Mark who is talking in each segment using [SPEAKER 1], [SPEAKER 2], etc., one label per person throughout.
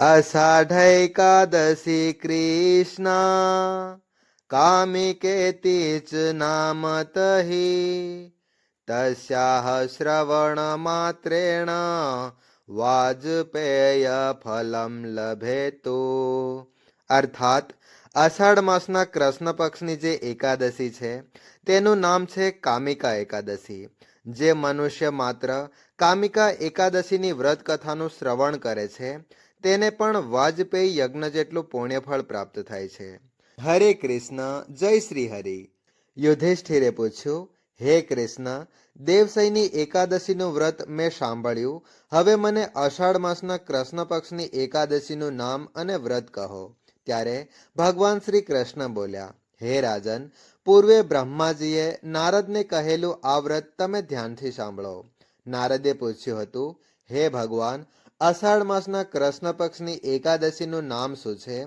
[SPEAKER 1] અષાઢૈકાદશી કૃષ્ણ કામિકેતિ ચ નામ તહી તસ્યાહ શ્રવણમાત્રેણ વાજપેય ફલમ લભેતો અર્થાત અષાઢ માસના કૃષ્ણ પક્ષની જે એકાદશી છે તેનું નામ છે કામિકા એકાદશી જે મનુષ્ય માત્ર કામિકા એકાદશીની વ્રત કથાનું શ્રવણ કરે છે. તેને પણ વાજપેયી યજ્ઞ જેટલું પુણ્યફળ પ્રાપ્ત થાય છે. હરે કૃષ્ણ, જય શ્રી હરિ. યુધિષ્ઠિરે પૂછ્યું, હે કૃષ્ણ, દેવસૈની એકાદશીનું વ્રત મેં સાંભળ્યું. હવે મને અષાઢ માસના કૃષ્ણ પક્ષની એકાદશીનું નામ અને વ્રત કહો. ત્યારે ભગવાન શ્રી કૃષ્ણ બોલ્યા, હે રાજન, પૂર્વે બ્રહ્માજીએ નારદને કહેલું આ વ્રત તમે ધ્યાનથી સાંભળો. નારદે પૂછ્યું હતું, હે ભગવાન, અષાઢ માસના કૃષ્ણ પક્ષની એકાદશીનું નામ શું છે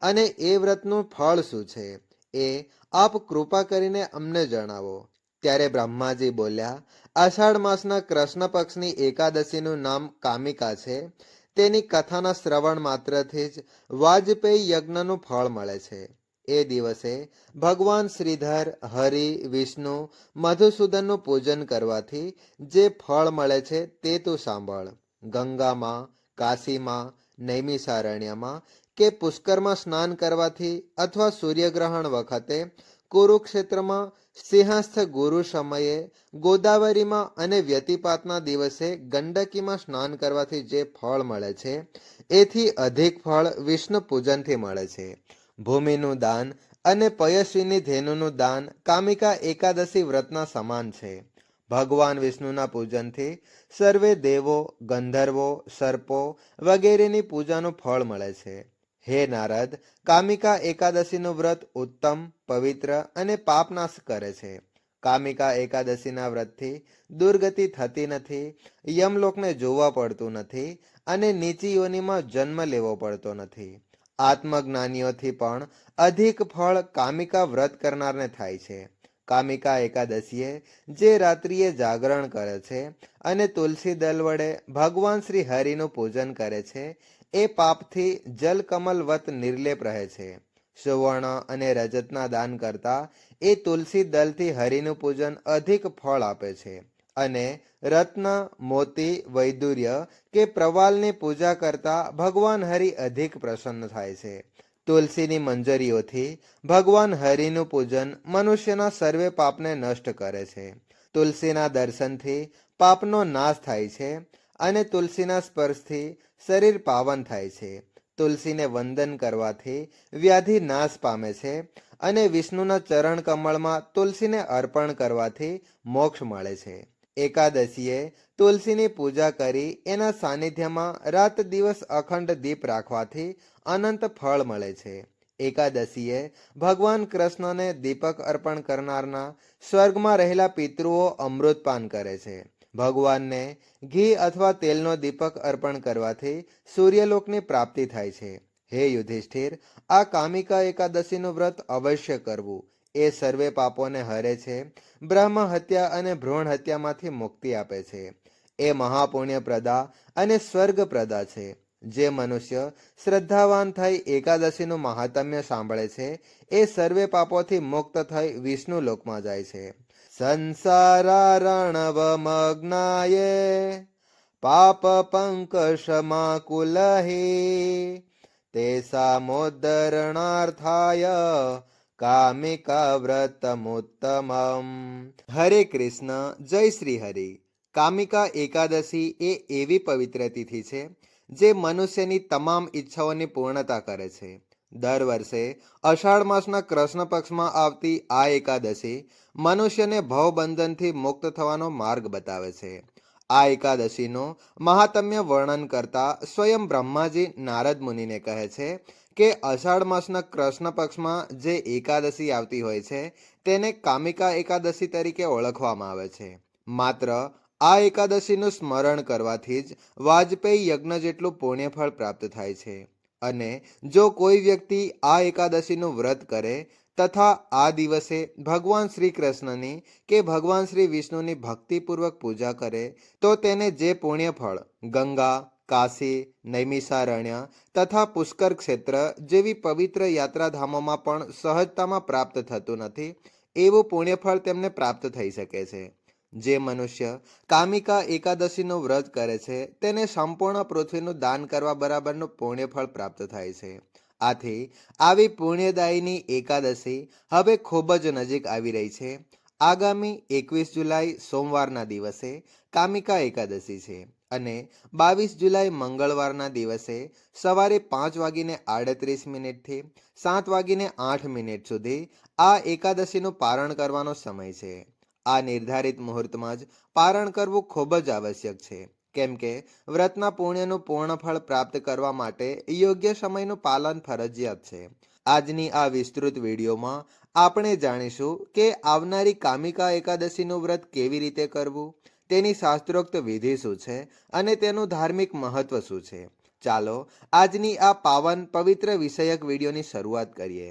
[SPEAKER 1] અને એ વ્રતનું ફળ શું છે? એ આપ કૃપા કરીને અમને જણાવો. ત્યારે બ્રહ્માજી બોલ્યા, અષાઢ માસના કૃષ્ણ પક્ષની એકાદશીનું નામ કામિકા છે. તેની કથાના શ્રવણ માત્રથી જ વાજપેયી યજ્ઞનું ફળ મળે છે. એ દિવસે ભગવાન શ્રીધર, હરિ, વિષ્ણુ, મધુસૂદનનું પૂજન કરવાથી જે ફળ મળે છે તે તું સાંભળ. ગંગામાં, કાશીમાં, નૈમિષારણ્યમાં કે પુષ્કરમાં સ્નાન કરવાથી અથવા સૂર્યગ્રહણ વખતે કુરુક્ષેત્રમાં સિંહસ્થ ગુરુ સમયે ગોદાવરીમાં અને વ્યતિપાતના દિવસે ગંડકીમાં સ્નાન કરવાથી જે ફળ મળે છે, એથી અધિક ફળ વિષ્ણુ પૂજનથી મળે છે. ભૂમિનું દાન અને પયસ્વીની ધેનુનું દાન કામિકા એકાદશી વ્રતના સમાન છે. ભગવાન વિષ્ણુના પૂજનથી સર્વે દેવો, ગંધર્વો, સર્પો વગેરેની પૂજાનું ફળ મળે છે. હે નારદ, કામિકા એકાદશીનું વ્રત ઉત્તમ, પવિત્ર અને પાપનાશ કરે છે. કામિકા એકાદશીના વ્રતથી દુર્ગતિ થતી નથી, યમલોકને જોવા પડતું નથી અને નીચી યોનિમાં જન્મ લેવો પડતો નથી. આત્મજ્ઞાનીઓથી પણ અધિક ફળ કામિકા વ્રત કરનારને થાય છે. કામિકા એકાદશીએ જે રાત્રિએ જાગરણ કરે છે અને તુલસી દલ વડે ભગવાન શ્રી હરિનું પૂજન કરે છે, એ પાપથી જલકમલવત નિર્લેપ રહે છે. સુવર્ણ અને રજતના દાન કરતા એ તુલસી દલથી હરિનું પૂજન અધિક ફળ આપે છે. અને રત્ન, મોતી, વૈદુર્ય કે પ્રવાલની પૂજા કરતા ભગવાન હરિ અધિક પ્રસન્ન થાય છે. તુલસીની મંજરીઓથી ભગવાન હરિનું પૂજન મનુષ્યના સર્વે પાપને નષ્ટ કરે છે. તુલસીના દર્શનથી પાપનો નાશ થાય છે અને તુલસીના સ્પર્શથી શરીર પાવન થાય છે. તુલસીને વંદન કરવાથી વ્યાધિ નાશ પામે છે અને વિષ્ણુના ચરણ કમળમાં તુલસીને અર્પણ કરવાથી મોક્ષ મળે છે. એકાદશીએ તુલસીની પૂજા કરી એના સાનિધ્યમાં રાત દિવસ અખંડ દીપ રાખવાથી અનંત ફળ મળે છે. એકાદશીએ ભગવાન કૃષ્ણને દીપક અર્પણ કરનારના સ્વર્ગમાં રહેલા પિતૃઓ અમૃતપાન કરે છે. ભગવાનને ઘી અથવા તેલનો દીપક અર્પણ કરવાથી સૂર્યલોકની પ્રાપ્તિ થાય છે. હે યુધિષ્ઠિર, આ કામિકા એકાદશીનું વ્રત અવશ્ય કરવું. એ સર્વે પાપોને હરે છે, બ્રહ્મ હત્યા અને ભ્રૂણ હત્યામાંથી મુક્તિ આપે છે. એ મહાપુણ્ય પ્રદા અને સ્વર્ગ પ્રદા છે, જે મનુષ્ય શ્રદ્ધાવાન થઈ એકાદશીનું મહાત્મ્ય સાંભળે છે, એ સર્વે પાપોથી મુક્ત થઈ વિષ્ણુ લોકમાં જાય છે. સંસારારણવમગ્નાય, પાપ પંકશમાકુલહી, તેસામોદ્ધરણાર્થાય કામિકા વ્રતમુત્તમમ હરે કૃષ્ણ જય શ્રી હરિ કામિકા એકાદશી એ એવી પવિત્ર તિથિ છે, જે મનુષ્યની તમામ ઈચ્છાઓની પૂર્ણતા કરે છે. દર વર્ષે અષાઢ માસના કૃષ્ણ પક્ષમાં આવતી આ એકાદશી મનુષ્યને ભવબંધનથી મુક્ત થવાનો માર્ગ બતાવે છે. આ એકાદશીનું મહાત્મ્ય વર્ણન કરતા સ્વયં બ્રહ્માજી નારદ મુનિને કહે છે કે અષાઢ માસના કૃષ્ણ પક્ષમાં જે એકાદશી આવતી હોય છે, તેને કામિકા એકાદશી તરીકે ઓળખવામાં આવે છે. માત્ર આ એકાદશીનું સ્મરણ કરવાથી જ વાજપેયી યજ્ઞ જેટલું પુણ્યફળ પ્રાપ્ત થાય છે. અને જો કોઈ વ્યક્તિ આ એકાદશીનું વ્રત કરે, તથા આ દિવસે ભગવાન શ્રી કૃષ્ણની કે ભગવાન શ્રી વિષ્ણુની ભક્તિપૂર્વક પૂજા કરે, તો તેને જે પુણ્યફળ ગંગા કાશી નૈમિષારણ્ય તથા પુષ્કર ક્ષેત્ર જેવી પવિત્ર યાત્રાધામોમાં પણ સહજતામાં પ્રાપ્ત થતું નથી, એવું પુણ્યફળ તેમને પ્રાપ્ત થઈ શકે છે. જે મનુષ્ય કામિકા એકાદશીનું વ્રત કરે છે, તેને સંપૂર્ણ પૃથ્વીનું દાન કરવા બરાબરનું પુણ્યફળ પ્રાપ્ત થાય છે. આથી આવી પુણ્યદાયીની એકાદશી હવે ખૂબ જ નજીક આવી રહી છે. આગામી એકવીસ જુલાઈ સોમવારના દિવસે કામિકા એકાદશી છે. અને બાવીસ જુલાઈ મંગળવારના દિવસે સવારે પાંચ વાગીને આડત્રીસ મિનિટથી સાત વાગીને આઠ મિનિટ સુધી આ એકાદશીનું પારણ કરવાનો સમય છે. આ નિર્ધારિત મુહૂર્તમાં જ પારણ કરવું ખૂબ જ આવશ્યક છે. કેમ કે વ્રતના પુણ્યનું પૂર્ણ ફળ પ્રાપ્ત કરવા માટે યોગ્ય સમયનું પાલન ફરજિયાત છે. આજની આ વિસ્તૃત વિડીયોમાં આપણે જાણીશું કે આવનારી કામિકા એકાદશીનું વ્રત કેવી રીતે કરવું તેની શાસ્ત્રોક્ત વિધિ શું છે અને તેનું ધાર્મિક મહત્વ શું છે? ચાલો આજની આ પાવન પવિત્ર વિષયક વિડીયોની શરૂઆત કરીએ.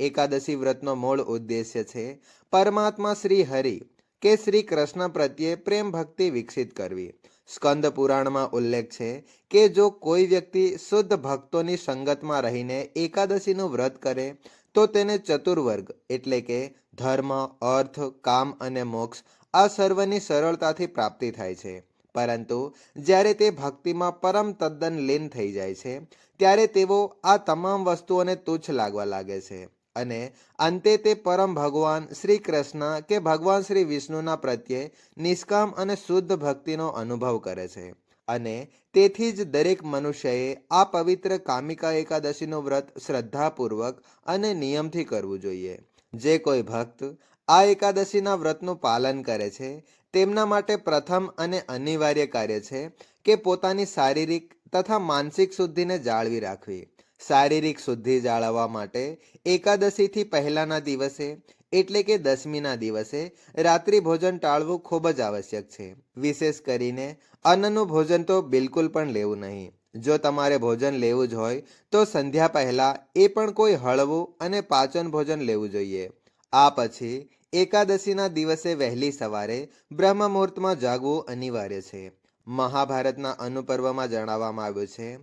[SPEAKER 1] એકાદશી વ્રતનો મૂળ ઉદ્દેશ્ય છે પરમાત્મા શ્રી હરિ કે શ્રી કૃષ્ણ પ્રત્યે પ્રેમ ભક્તિ વિકસિત કરવી. સ્કંદ પુરાણમાં ઉલ્લેખ છે કે જો કોઈ વ્યક્તિ શુદ્ધ ભક્તોની સંગતમાં રહીને એકાદશીનું વ્રત કરે, તો તેને ચતુર્વર્ગ એટલે કે ધર્મ, અર્થ, કામ અને મોક્ષ આ સર્વની સરળતાથી પ્રાપ્તિ થાય છે. પરંતુ જ્યારે તે ભક્તિમાં પરમ તદ્દન લીન થઈ જાય છે, ત્યારે તેઓ આ તમામ વસ્તુઓને તુચ્છ લાગવા લાગે છે અને અંતે તે પરમ ભગવાન શ્રી કૃષ્ણ કે ભગવાન શ્રી વિષ્ણુના પ્રત્યે નિષ્કામ અને શુદ્ધ ભક્તિનો અનુભવ કરે છે. અને તેથી જ દરેક મનુષ્યએ આ પવિત્ર કામિકા એકાદશીનું વ્રત શ્રદ્ધાપૂર્વક અને નિયમથી કરવું જોઈએ. જે કોઈ ભક્ત આ એકાદશીના વ્રતનું પાલન કરે છે. તેમના માટે પ્રથમ અને અનિવાર્ય કાર્ય છે કે પોતાની શારીરિક તથા માનસિક શુદ્ધિને જાળવી રાખવી. શારીરિક શુદ્ધિ જાળવવા માટે એકાદશીથી પહેલાના દિવસે એટલે કે દસમીના દિવસે રાત્રિ ભોજન ટાળવું ખૂબ જ આવશ્યક છે. વિશેષ કરીને અન્નનું ભોજન તો બિલકુલ પણ લેવું નહીં. જો તમારે ભોજન લેવું જ હોય તો સંધ્યા પહેલાં એ પણ કોઈ હળવું અને પાચન ભોજન લેવું જોઈએ. આ પછી એકાદશીના દિવસે વહેલી સવારે બ્રહ્મ મુહૂર્તમાં જાગવું અનિવાર્ય છે. મહાભારતના અનુપર્વમાં જણાવવામાં આવ્યું છે,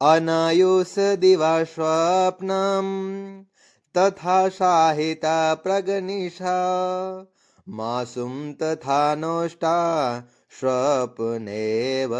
[SPEAKER 1] અનાયુષ દિવા સ્વપ્નમ તથા શાહિતા પ્રગનિષા, માસુમ તથા નોષ્ટા સ્વપ્નેવ.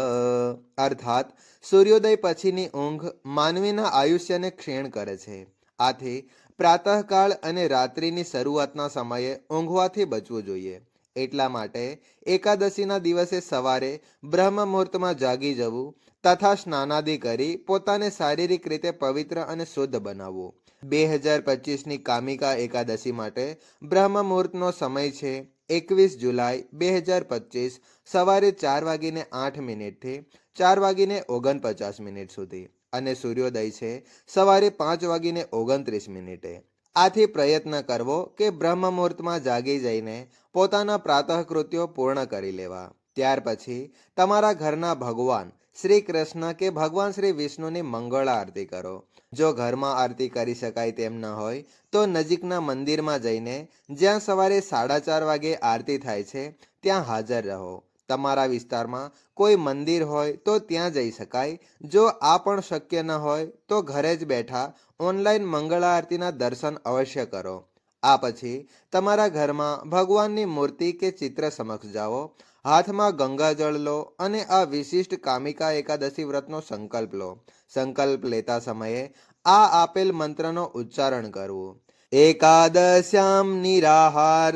[SPEAKER 1] અર્થાત, સૂર્યોદય પછીની ઊંઘ માનવીના આયુષ્યને ક્ષીણ કરે છે. આથી પ્રાતઃકાળ અને રાત્રિની શરૂઆતના સમયે ઊંઘવાથી બચવું જોઈએ. એટલા માટે એકાદશીના દિવસે સવારે બ્રહ્મ મુહૂર્તમાં જાગી જવું તથા સ્નાનાદિ કરી પોતાને શારીરિક રીતે પવિત્ર અને શુદ્ધ બનાવવું. બે હજાર પચીસની કામિકા એકાદશી માટે બ્રહ્મ મુહૂર્તનો સમય છે એકવીસ જુલાઈ બે હજાર પચીસ સવારે ચાર વાગીને આઠ મિનિટથી ચાર વાગીને ઓગણપચાસ મિનિટ સુધી. અને સૂર્યોદય છે, સવારે પાંચ વાગીને ઓગણત્રીસ મિનિટે. આથી પ્રયત્ન કરવો કે બ્રહ્મ મુહૂર્તમાં જાગી જઈને પોતાના પ્રાતઃકૃત્યો પૂર્ણ કરી લેવા. ત્યાર પછી તમારા ઘરના ભગવાન શ્રી કૃષ્ણ કે ભગવાન શ્રી વિષ્ણુની મંગળ આરતી કરો. જો ઘરમાં આરતી કરી શકાય તેમ ન હોય, તો નજીકના મંદિરમાં જઈને જ્યાં સવારે સાડા ચાર વાગે આરતી થાય છે, ત્યાં હાજર રહો. તમારા વિસ્તારમાં કોઈ મંદિર હોય તો ત્યાં જઈ શકાય. જો આ પણ શક્ય ન હોય તો ઘરે જ બેઠા ઓનલાઈન મંગળા આરતીના દર્શન અવશ્ય કરો. આ પછી તમારા ઘરમાં ભગવાનની મૂર્તિ કે ચિત્ર સમક્ષ જાઓ. હાથમાં ગંગાજળ લો અને આ વિશિષ્ટ કામિકા એકાદશી વ્રતનો સંકલ્પ લો. સંકલ્પ લેતા સમયે આ આપેલ મંત્રનો ઉચ્ચારણ કરવું. એકાદશ્યામ નિરાહાર.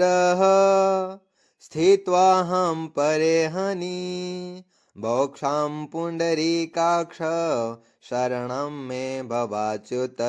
[SPEAKER 1] સ્થિત્વાહમ પરેહની મોક્ષામ પુંડરીકાક્ષ શરણમ મે ભવાચ્યુત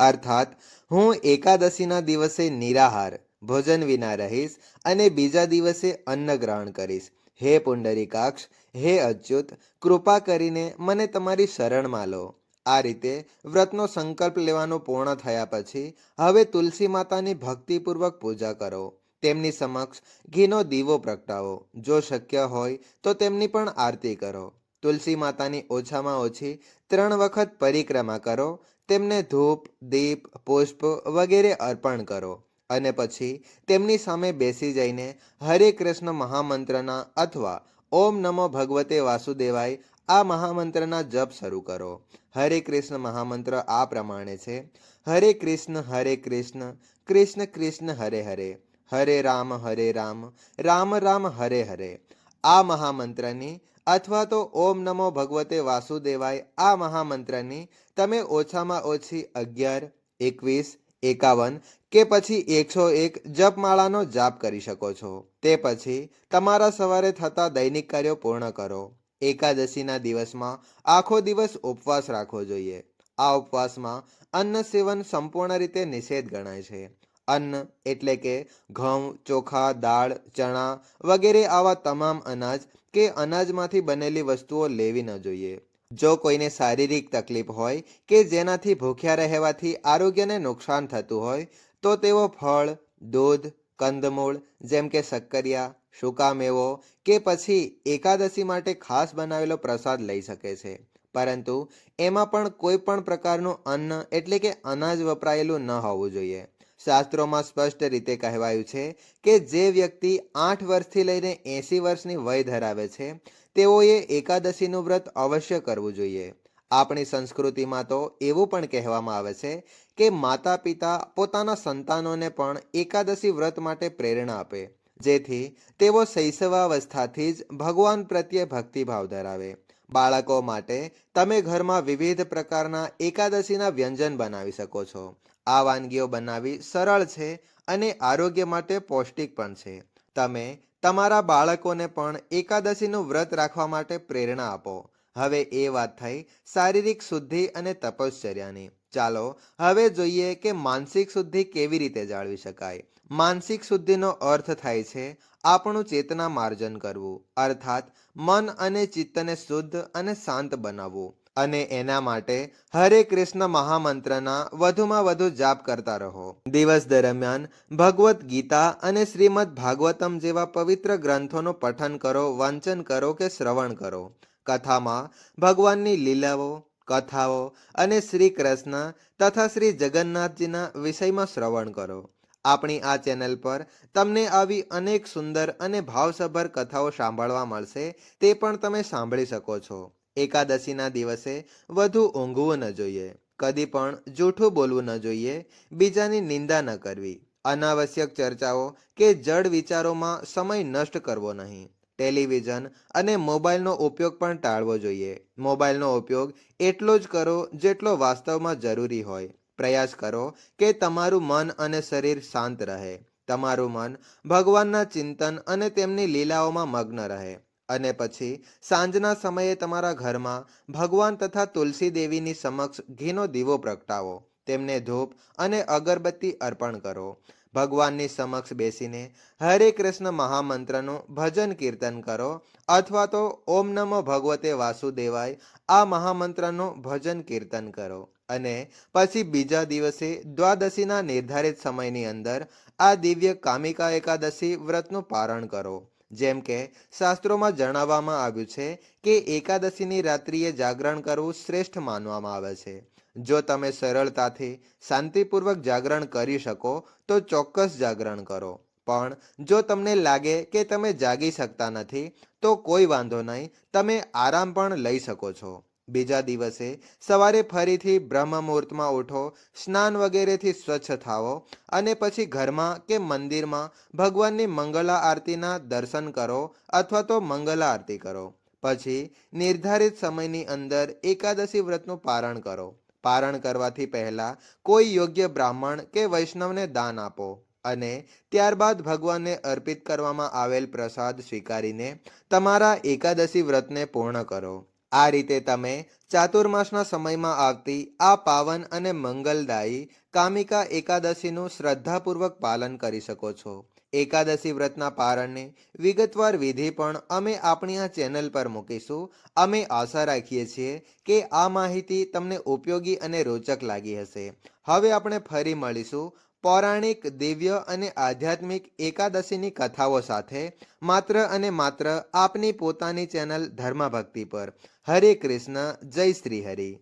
[SPEAKER 1] અર્થાત હું એકાદશીના દિવસે નિરાહાર, ભોજન વિના રહીશ અને બીજા દિવસે અન્ન ગ્રહણ કરીશ. હે પુંડરીકાક્ષ, હે અચ્યુત, કૃપા કરીને મને તમારી શરણમાં લો. આ રીતે વ્રતનો સંકલ્પ લેવાનો પૂર્ણ થયા પછી, હવે તુલસી માતાની ભક્તિપૂર્વક પૂજા કરો. તેમની સમક્ષ ઘીનો દીવો પ્રગટાવો. જો શક્ય હોય તો તેમની પણ આરતી કરો. તુલસી માતાની ઓછામાં ઓછી ત્રણ વખત પરિક્રમા કરો. તેમને ધૂપ, દીપ, પુષ્પ વગેરે અર્પણ કરો. અને પછી તેમની સામે બેસી જઈને હરે કૃષ્ણ મહામંત્રના અથવા ઓમ નમો ભગવતે વાસુદેવાય આ મહામંત્રના જપ શરૂ કરો. હરે કૃષ્ણ મહામંત્ર આ પ્રમાણે છે. હરે કૃષ્ણ હરે કૃષ્ણ કૃષ્ણ કૃષ્ણ હરે હરે. હરે રામ હરે રામ રામ રામ, હરે હરે. આ મહામંત્રની અથવા તો ઓમ નમો ભગવતે વાસુદેવાય આ મહામંત્રની તમે ઓછામાં ઓછી અગિયાર, એકવીસ, એકાવન કે પછી એકસો એક જપમાળાનો જાપ કરી શકો છો. તે પછી તમારા સવારે થતા દૈનિક કાર્યો પૂર્ણ કરો. એકાદશીના દિવસમાં આખો દિવસ ઉપવાસ રાખવો જોઈએ. આ ઉપવાસમાં અન્ન સેવન સંપૂર્ણ રીતે નિષેધ ગણાય છે. અન્ન એટલે કે ઘઉં, ચોખા, દાળ, ચણા વગેરે આવા તમામ અનાજ કે અનાજમાંથી બનેલી વસ્તુઓ લેવી ન જોઈએ. જો કોઈને શારીરિક તકલીફ હોય કે જેનાથી ભૂખ્યા રહેવાથી આરોગ્યને નુકસાન થતું હોય, તો તેઓ ફળ, દૂધ, કંદમૂળ, જેમ કે શક્કરિયા, સૂકા મેવો કે પછી એકાદશી માટે ખાસ બનાવેલો પ્રસાદ લઈ શકે છે. પરંતુ એમાં પણ કોઈ પણ પ્રકારનું અન્ન એટલે કે અનાજ વપરાયેલું ન હોવું જોઈએ. શાસ્ત્રોમાં સ્પષ્ટ રીતે કહેવાયું છે કે જે વ્યક્તિ આઠ વર્ષથી લઈને એંસી વર્ષની વય ધરાવે છે, તેઓએ એકાદશીનું વ્રત અવશ્ય કરવું જોઈએ. આપણી સંસ્કૃતિમાં તો એવું પણ કહેવામાં આવે છે કે માતા પિતા પોતાના સંતાનોને પણ એકાદશી વ્રત માટે પ્રેરણા આપે, જેથી તેઓ શૈશવાવસ્થાથી જ ભગવાન પ્રત્યે ભક્તિભાવ ધરાવે. બાળકો માટે તમે ઘરમાં વિવિધ પ્રકારના એકાદશીના વ્યંજન બનાવી શકો છો. આ વાનગીઓ બનાવવી સરળ છે અને આરોગ્ય માટે પૌષ્ટિક પણ છે. તમે તમારા બાળકોને પણ એકાદશીનું વ્રત રાખવા માટે પ્રેરણા આપો. હવે એ વાત થઈ શારીરિક શુદ્ધિ અને તપશ્ચર્યાની. ચાલો હવે જોઈએ કે માનસિક શુદ્ધિ કેવી રીતે જાળવી શકાય. માનસિક શુદ્ધિનો અર્થ થાય છે આપણું ચેતના માર્જન કરવું, અર્થાત મન અને ચિત્તને શુદ્ધ અને શાંત બનાવવું. અને એના માટે હરે કૃષ્ણ મહામંત્રના વધુમાં વધુ જાપ કરતા રહો. દિવસ દરમિયાન ભગવદ્ ગીતા અને શ્રીમદ ભાગવતમ જેવા પવિત્ર ગ્રંથોનું પઠન કરો, વાંચન કરો કે શ્રવણ કરો. કથામાં ભગવાનની લીલાઓ, કથાઓ અને શ્રી કૃષ્ણ તથા શ્રી જગન્નાથજીના વિષયમાં શ્રવણ કરો. આપણી આ ચેનલ પર તમને આવી અનેક સુંદર અને ભાવસભર કથાઓ સાંભળવા મળશે, તે પણ તમે સાંભળી શકો છો. એકાદશીના દિવસે વધુ ઊંઘવું ન જોઈએ, કદી પણ જૂઠું બોલવું ન જોઈએ, બીજાની નિંદા ન કરવી. અનાવશ્યક ચર્ચાઓ કે જડ વિચારોમાં સમય નષ્ટ કરવો નહીં. ટેલિવિઝન અને મોબાઈલનો ઉપયોગ પણ ટાળવો જોઈએ. મોબાઈલનો ઉપયોગ એટલો જ કરો જેટલો વાસ્તવમાં જરૂરી હોય. પ્રયાસ કરો કે તમારું મન અને શરીર શાંત રહે. તમારું મન ભગવાનના ચિંતન અને તેમની લીલાઓમાં મગ્ન રહે. અને પછી સાંજના સમયે તમારા ઘરમાં ભગવાન તથા તુલસી દેવીની સમક્ષ ઘીનો દીવો પ્રગટાવો. તેમને ધૂપ અને અગરબત્તી અર્પણ કરો. ભગવાનની સમક્ષ બેસીને હરે કૃષ્ણ મહામંત્રનું ભજન કીર્તન કરો અથવા તો ઓમ નમો ભગવતે વાસુદેવાય આ મહામંત્રનું ભજન કીર્તન કરો. અને પછી બીજા દિવસે દ્વાદશીના નિર્ધારિત સમયની અંદર આ દિવ્ય કામિકા એકાદશી વ્રતનું પારણ કરો. જેમ કે શાસ્ત્રોમાં જણાવવામાં આવ્યું છે કે એકાદશીની રાત્રિએ જાગરણ કરવું શ્રેષ્ઠ માનવામાં આવે છે. જો તમે સરળતાથી શાંતિપૂર્વક જાગરણ કરી શકો, તો ચોક્કસ જાગરણ કરો. પણ જો તમને લાગે કે તમે જાગી શકતા નથી, તો કોઈ વાંધો નહીં, તમે આરામ પણ લઈ શકો છો. બીજા દિવસે સવારે ફરીથી બ્રહ્મ મુહૂર્તમાં ઉઠો, સ્નાન વગેરેથી સ્વચ્છ થાવો અને પછી ઘરમાં કે મંદિરમાં ભગવાનની મંગલા આરતીના દર્શન કરો અથવા તો મંગલા આરતી કરો. પછી નિર્ધારિત સમયની અંદર એકાદશી વ્રતનું પારણ કરો. પારણ કરવાથી પહેલા કોઈ યોગ્ય બ્રાહ્મણ કે વૈષ્ણવને દાન આપો અને ત્યારબાદ ભગવાનને અર્પિત કરવામાં આવેલ પ્રસાદ સ્વીકારીને તમારા એકાદશી વ્રતને પૂર્ણ કરો. આ રીતે તમે ચાતુર્માસના સમયમાં આવતી આ પાવન અને મંગલદાયી કામિકા એકાદશીનું શ્રદ્ધાપૂર્વક પાલન કરી શકો છો. એકાદશી વ્રતના પારણને વિગતવાર વિધિ પણ અમે આપણી આ ચેનલ પર મૂકીશું. અમે આશા રાખીએ છીએ કે આ માહિતી તમને ઉપયોગી અને રોચક લાગી હશે. હવે આપણે ફરી મળીશું. પૌરાણિક, દિવ્ય અને આધ્યાત્મિક એકાદશીની કથાઓ સાથે માત્ર અને માત્ર આપની પોતાની ચેનલ ધર્મભક્તિ પર. હરે કૃષ્ણ, જય શ્રી હરિ.